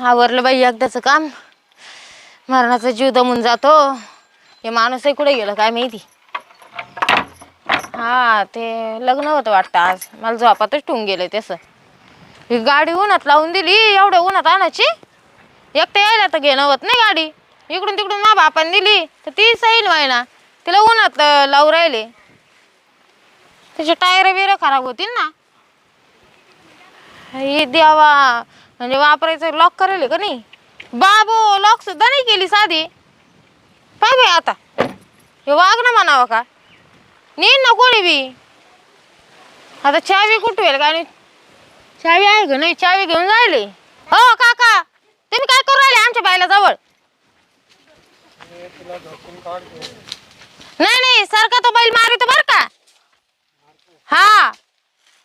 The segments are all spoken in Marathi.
आवरलं बाई एकदाचं काम. मरणाचा जीव दमून जातो. हे माणूसही कुठे गेलं काय माहिती? हा ते लग्न होतं वाटतं आज. मला झोपातच ठेवून गेले तसं ही गाडी उन्हात लावून दिली एवढ्या उन्हात आणायची? एकटं यायला तर घेणं होत नाही गाडी. इकडून तिकडून मा बापाने दिली तर ती सैल व्हायना तिला उन्हात अं, लावून राहिले. त्याचे टायर बिर खराब होतील ना. हे द्यावा म्हणजे वापरायचं लॉक करेल का नाही? बाबो लॉक सुद्धा नाही केली साधी. पाय बाई आता. हे वागणं ना म्हणावं का? नेईन ना कोणी बी. आता चावी होईल का? आणि चावी आहे का नाही? चावी घेऊन जायले हो काका तुम्ही काय करू राहिले आमच्या बायला जवळ? नाही नाही सारखा तो बैल मारितो बर का. हा.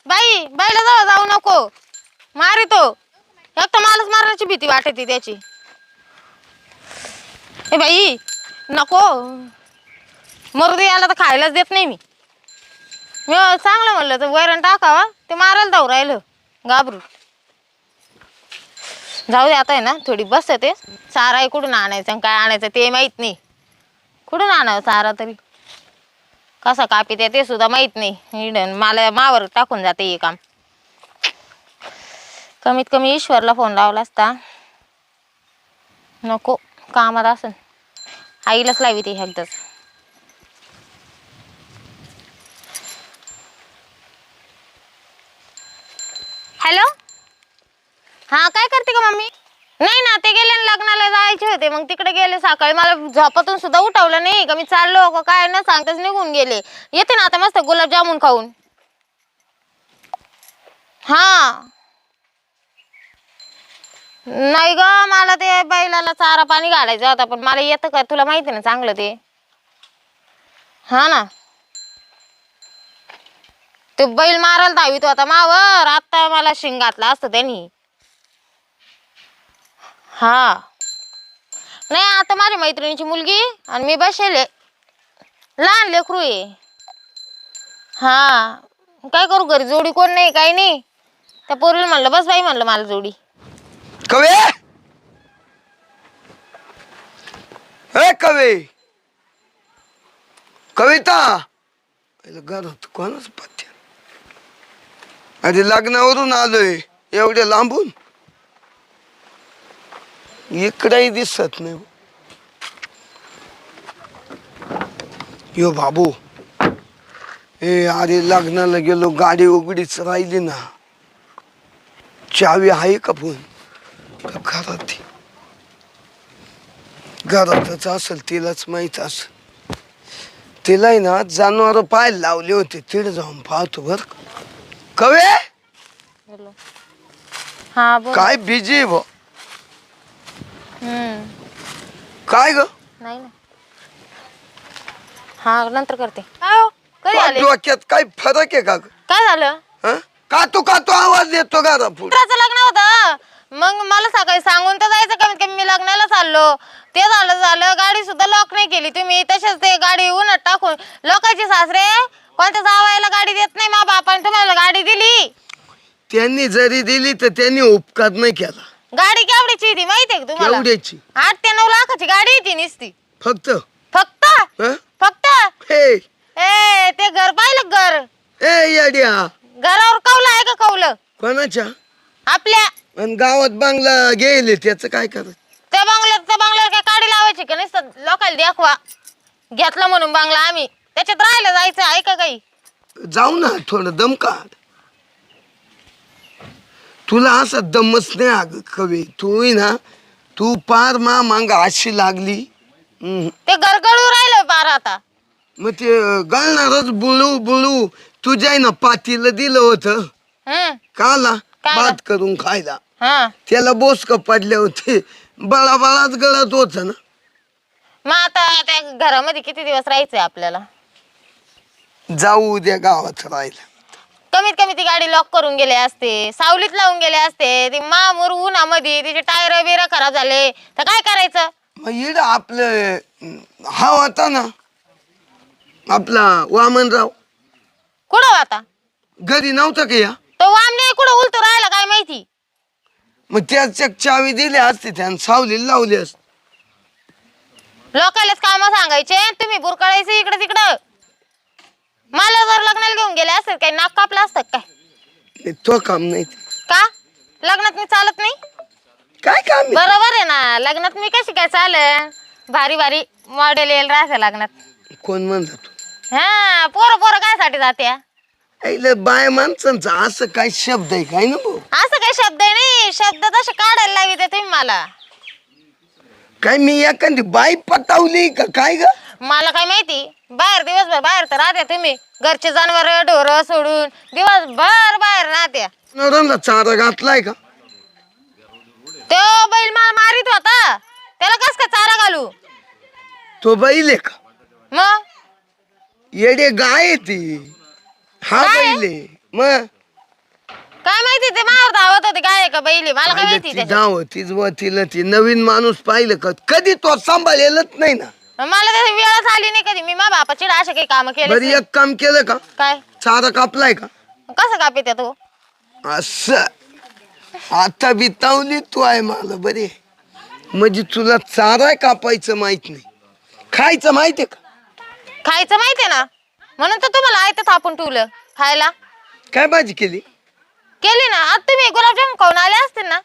बाई बैल जवळ जाऊ नको. मारितो. एक तर मालच मारण्याची भीती वाटते त्याची. ए बाई नको. मरुदी याला तर खायलाच देत नाही मी. मी चांगलं म्हणलं तर वैरण टाकावा ते मारायला जाऊ राहिलं घाबरून जाऊ दे आता आहे ना थोडी बसते. चारा आहे कुठून आणायचं आणि काय आणायचं ते माहीत नाही. कुठून आणावं चारा तरी? कसा कापी ते सुद्धा माहीत नाही. मला मावर टाकून जाते हे काम. कमीत कमी ईश्वरला फोन लावला असता. नको कामात असन. आईलाच लावी ती एकदाच हॅलो? हां काय करते का मम्मी? नाही ना ते गेले ना लग्नाला जायचे होते. मग तिकडे गेले सकाळी. मला झोपातून सुद्धा उठवलं नाही. का मी चाललो का काय ना सांगताच निघून गेले. येते ना आता मस्त गुलाबजामुन खाऊन. हा. नाही ग मला ते बैलाला चारा पाणी घालायचं होता पण मला येतं का तुला माहिती ना चांगलं ते? हा ना. ते बैल मारायला धावित होता मावर. आता मला शिंग घातला असतं त्यांनी. हा. नाही आता माझ्या मैत्रिणीची मुलगी आणि मी बसेले. लहान लेकरू आहे. हा. काय करू घरी? जोडी कोण नाही काही नाही. त्या पोरीला म्हणलं बस बाई म्हणलं मला जोडी. कवे? ए कवे. कविता. पहिलं घरात कोणाच पत्या आधी लग्नावरून आलोय एवढ्या लांबून? इकडेही दिसत नाही. यो बाबू ए अरे लग्नाला गेलो गाडी उघडीच राहिली ना. चावी आहे का पण? घरात? ती? घरातच असेल तिलाच माहीत असेल. तिलाही ना जनावर पाय लावले होते तिथे जाऊन पाहतो बर कवे? हा बोल. काय बिजी भ? हम्म. काय ग? नाही ना. हा नंतर करते. हो? कधी आले? डोक्यात काय फरक आहे का ग? काय झालं? हं? का तू का तू आवाज देतो मित्राचं लग्न होतं. मग मला सकाळी सांगून तर जायचं कमीत कमी. मी लग्नाला चाललो. ते झालं झालं. गाडी सुद्धा लॉक नाही केली तुम्ही. तसेच ते गाडी उन्हात टाकून. लोकांचे सासरे कोणत्या जावायला गाडी देत नाही मा बापाने तुम्हाला गाडी दिली? त्यांनी जरी दिली तर त्यांनी उपकार नाही केला. गाडी केवढीची ती माहितीये का तुम्हाला? आठ ते नऊ लाखाची गाडी आहे ती निसती. फक्त? फक्त? हं? फक्त? हे. ए ते घर पाहिलं का घर? ए याड्या. घरावर कौलं आहे का कौलं? कोणाच्या? आपल्या. आणि गावात बांगला गेले त्याचं काय करत त्या बंगल्यात त्या बंगल्यावर काय काडी लावायची का नुसतं? लोकांना दाखवा. घेतला म्हणून बंगला आम्ही. त्याच्यात राहायला जायचं आहे का काही? जाऊ ना थोडं दम काढ. तुला असं दमच नाही अग कवी. तू ही ना तू पार मा मांग अशी लागली. हम्म. ते गरगळू राहिलं पार आता. मग ते गळणारच बुळू बुळू तुझ्या ना पातीला दिलं होतं. काला? भात करून खायला. हा. त्याला बोसक पडले होते. बळा बळाच गळत होत ना. मग आता त्या घरामध्ये किती दिवस राहायचंय आपल्याला? जाऊ उद्या गावात राहिला कमीत कमी ती गाडी लॉक करून गेले असते सावलीत लावून गेले असते ती मामूर उन्हामध्ये तिचे टायर बिर खराब झाले. तर काय करायचं? मग इड आपलं हा होता ना आपला वामनराव. कुठं आता घरी नव्हता का या? तो वामने कुठं उलतो राहिला काय माहिती? मग त्याच्या चावी दिली असते त्यानं सावली लावली असते. लोकांनाच काम सांगायचे तुम्ही बुरकाळायचे इकडे तिकडं. मला जर लग्नाला घेऊन गेले असतात काय नाक कापलं असतं काय? तो काम नाही. का? लग्नात मी चालत नाही? काय काम आहे? बरोबर आहे ना. लग्नात मी कशी काय चालन? भारी भारी मॉडेल येईल राहते लग्नात. कोण म्हणला तू? हा पोरं पोरं काय साठी ऐले बाय माणसांचा असं काय शब्द आहे काय ना भाऊ असं काही शब्द आहे नाही. शब्द तसे काढायला लाविते तुम्ही मला. काय मी एखादी बाई पटावली का? काय ग? मला काय माहिती? बाहेर दिवसभर बाहेर तर राहते तुम्ही. घरचे जनावर ढोर सोडून दिवसभर बाहेर राहत्या नवऱ्याला चारा घातलाय का? तो बैल मला मारित होता. त्याला कस काय चारा घालू? तो बैल आहे का? मग? येडे गाय आहे ती. हा? बैल आहे. मग? काय माहिती ते मावर धावत होते काय का बैली मला काय माहिती ती त्याच्यात? तीच व तिला ती नवीन माणूस पाहिलं का? कधी तो सांभाळलेलंच नाही ना. मला त्याची वेळच आली नाही कधी. मी मा बापाची असे काही काम केले बरी एक काम केलं का? काय? चारा कापलाय का? कसं कापी त्या तू? असं. आता बितावली तू आहे मला बरे. म्हणजे तुला चारा कापायचं माहीत नाही. खायचं माहितीये का? खायचं माहितीये ना? म्हणून तर तुम्हाला आयत थापून ठेवलं खायला. काय भाजी केली? तुम्ही गुलाबजाम खाऊन आले असतील ना?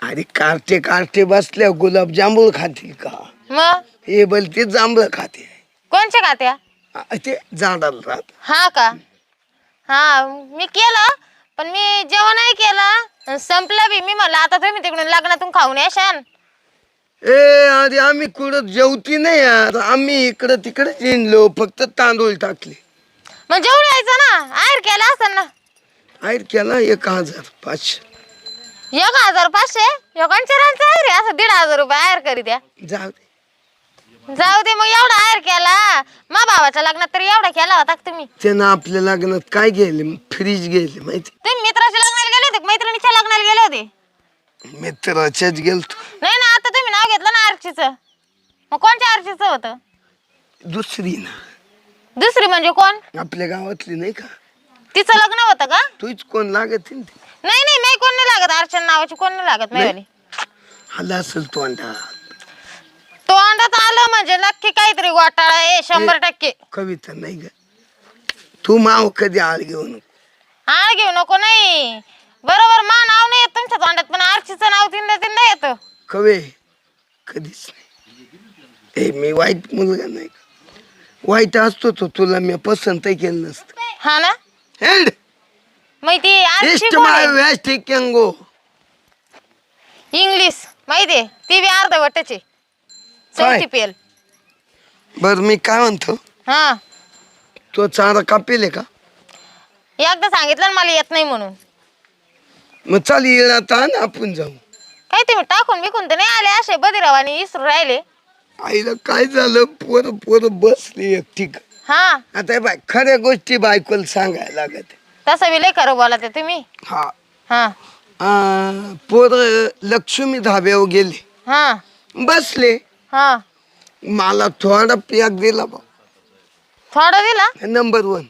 अरे कार्टे कार्टे बसल्या गुलाबजांबूळ खातील का? मग? हे बल ते जांभळं खाते. कोणच्या खात्या? आ, ते झाडाला राहत. हा का? हा मी केलं पण मी जेवणही केलं. संपलं बी मी म्हणलं आता तुम्ही तिकडून लग्नातून खाऊन येशान ए अरे आम्ही कुठं जेवती नाही यार आम्ही इकडं तिकडे जिंकलो फक्त तांदूळ टाकले. मग जेवण यायचं ना? आयर केला असं ना? आयर केला एक हजार पाचशे. एक हजार पाचशे? योगांचरांचं आहे रे असं दीड हजार रुपये आयर करी द्या. जाऊ दे. जाऊ दे मग एवढा आयर केला. मा भावाच्या लग्नात तरी एवढा केला होता का तुम्ही? त्यानं आपल्या लग्नात काय गेले? फ्रीज गेले माहिती? तुम्ही मित्राच्या लग्नाला गेले होते का? मैत्रिणीच्या लग्नाला गेले होते? मित्राच्याच गेलतो. नाही ना आता तुम्ही नाव घेतलं ना आरचीचं मग कोणत्या आरचीचं होतं? दुसरी ना. दुसरी म्हणजे कोण? आपल्या गावातली नाही का? तिचं लग्न होतं का? तूच कोण लागत? नाही नाही मी कोण नाही लागत. अर्चना नावाची कोण नाही लागत नाही. आला असेल तो अंडा तो अंडात आलं म्हणजे नक्की काहीतरी घोटाळा आहे शंभर टक्के. कविता नाही ग. तू माव कधी आळ घेऊ नको. आळ घेऊ नको नाही. बरोबर मा नाव नाही येत तुमच्या तोंडात पण आरचीचं नाव तिंदा तिंदा येतं. कवे कधीच नाही. ए मी वाईट मुलगा नाही वाईट असतो तो तुला मी पसंतही केलं नसतं. हा ना? हेड ती माय? वेस्ट केंगो. इंग्लिश माहितीये ती बी अर्धवटचे काय? चौथी पेल बर मी काय म्हणतो? हा. तो चारा कापेल आहे का? एकदा सांगितलं ना मला येत नाही म्हणून. मग चाल येणार आण आपण जाऊ. काय तुम्ही टाकून बिकून तर नाही आले असे बदिरावानी इसरू राहिले. आईला काय झालं? पोर पोर बसली एकटी हा. आता हे बाय खऱ्या गोष्टी बायकोला सांगायला लागत तसं बी लय खरं बोला ते तुम्ही. हा. हा. पोर लक्ष्मी धाब्यावर गेले. हा. बसले. हा. मला थोडा पॅक दिला बा. थोडं दिला? नंबर वन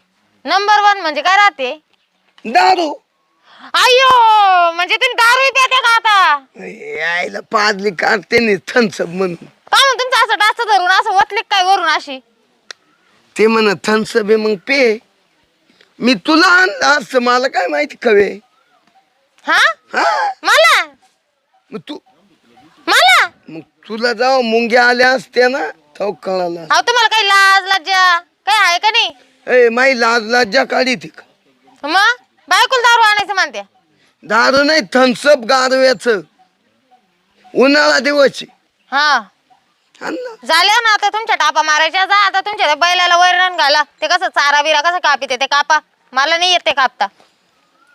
नंबर वन म्हणजे काय राहते? दारू. अयो म्हणजे तुम्ही दारू प्याते का आता? यायला पाजली काढते नाही थन्सअप म्हणून. का म्हणून तुमचं असं डास धरून असं वतले काय वरून अशी? ते म्हण थन्सअप आहे मग पे. मी तुला आणलं असं मला काय माहिती कवे? हा? हा? मला? मग तू मला? मग तुला जाऊ मुंग्या आल्या असत्या ना तो कळाला. अहो तुम्हाला काही लाज लज्जा काय आहे का नाही? ए माई लाज लाजा काढी ती. का मग? बायकोला दारू आणायचं म्हणते. दारू नाही थन्सअप गारव्याच. उन्हाळा दिवस. हा. ना. झाल्या ना आता तुमच्या टापा मारायच्या जा आता तुमच्या त्या बैलाला वैरण घाला. ते कसं चारा बिरा कसं कापिते ते कापा. मला नाही येत ते कापता.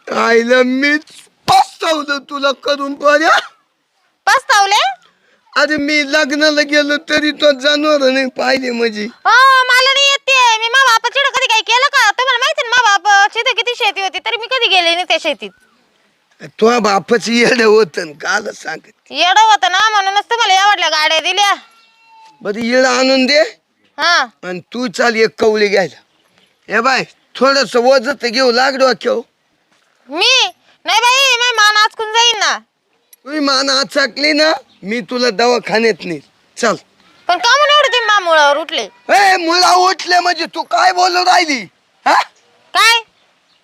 आईला मीच पस्तावलं तुला करून पर्या पस्तावले? अरे मी लग्नाला गेलो तरी तो जनावर नाही पाहिले म्हणजे हो मला नाही येत ते. मी मा बापाची कधी काही केलं का? तुम्हाला माहिती ना मा बापाची तर किती शेती होती तरी मी कधी गेले नाही त्या शेतीत. तो बापाची येड होत काल सांगत येडं होतं ना म्हणूनच तुम्हाला एवढल्या गाड्या दिल्या. बरं येड आणून दे. हा. आणि तू चाल एक कवळी घ्यायला. हे बाय थोडस वजत घेऊ लागलो केव मी? नाही बाई मी मान आचकून जाईन ना. तुम्ही मान आचाकली ना मी तुला दवाखान्यात नेईल चल. पण का म्हणून एवढं तुम्ही मामुळावर उठले? ए मुला उठले म्हणजे तू काय बोलू राहिली? हा? काय?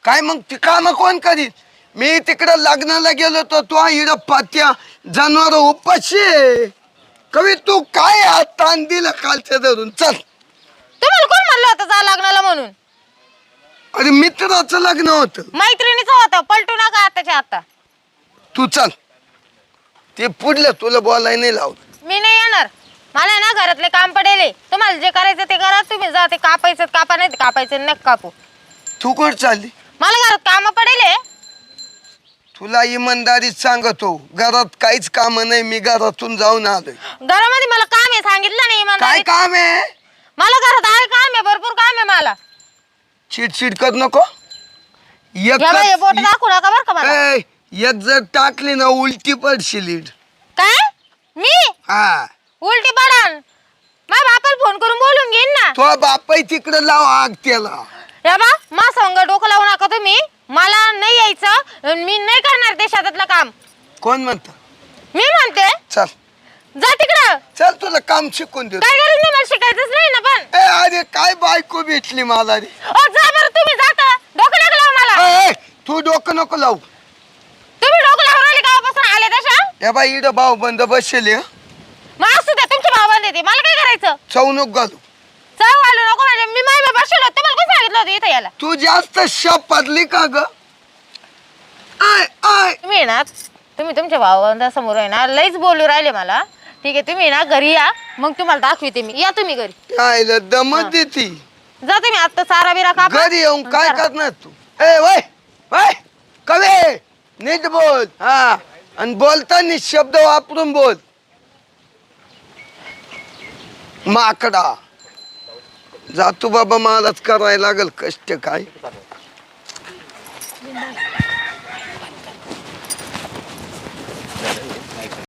काय मग ती काम कोण करीत मी तिकडं लग्नाला गेलो तर तू इड पात्या जनावर उपाशी. आहे. कवी तू काय हात ताण दिला कालच्या धरून? चल. तुम्हाला कोण म्हणलं होतं जा लग्नाला म्हणून? अरे मित्राचं लग्न होत. मैत्रिणीचं होतं. पलटू नका आताच्या आता. तू चल. ते पुढलं तुला बोलायला नाही लावत मी नाही येणार. मला ना घरातले काम पडेल तुम्हाला जे करायचं ते करा. तुम्ही जा ते कापायचं कापा नाही तर कापायचं नक कापू. तू कुठं चालली? मला घरात काम पडेल तुला इमानदारीत सांगतो घरात काहीच काम नाही मी घरातून जाऊन आलोय. घरामध्ये मला काम आहे सांगितलं नाही काय. काम आहे? मला घरात आहे काम आहे भरपूर काम आहे मला. चिडचिड कर नको. या बाई, बोट एकच- दाखवू नका बरं का मला. ए, एक जर टाकली ना उलटी पडशील इड. काय? मी? हा. उलटी पडान माझ्या बापाला फोन करून बोलून घेईन ना. तो बापाई तिकडे लाव आग त्याला. या बा मा संग डोकं लावू नका तुम्ही. मला नाही यायचं अन मी नाही करणार ते शेतातलं काम. कोण म्हणत? मी म्हणते. चल. जा तिकडं. चल तुला काम शिकून देतो. काय गरज नाही मला शिकायचंच नाही ना पण. ए अरे काय बायको भेटली मला रे? ओ जा बरं तुम्ही जाता. डोकं नका लावू मला. ए, ए, तू डोकं नको लावू. तुम्ही डोकं लावून राहिले गावापासून आले तशा? या बाई इड भाऊ बंद बसेल हं. मग असू द्या तुमच्या भावाला देते. मला काय करायचं? चव नको घालू. जाऊ आलो नको म्हणजे मी बसलो होते तुम्हाला कोण सांगितलं होतं इथं यायला? तू जास्त शप पडली का ग? आय आय. तुम्ही ना तुम्ही तुमच्या भावांना समोर आहे ना लईच बोलू राहिले मला. ठीक आहे तुम्ही ना घरी या. मग तुम्हाला दाखविते मी. या तुम्ही घरी. आयला दमत देती. जा तुम्ही आता सारा बिरा कापा घरी येऊन काय करा. करणार तू? ए वय वय कवे नीट बोल. हा आणि बोलताना शब्द वापरून बोल. माकडा. जातो बाबा मलाच करायला लागल कष्ट काय?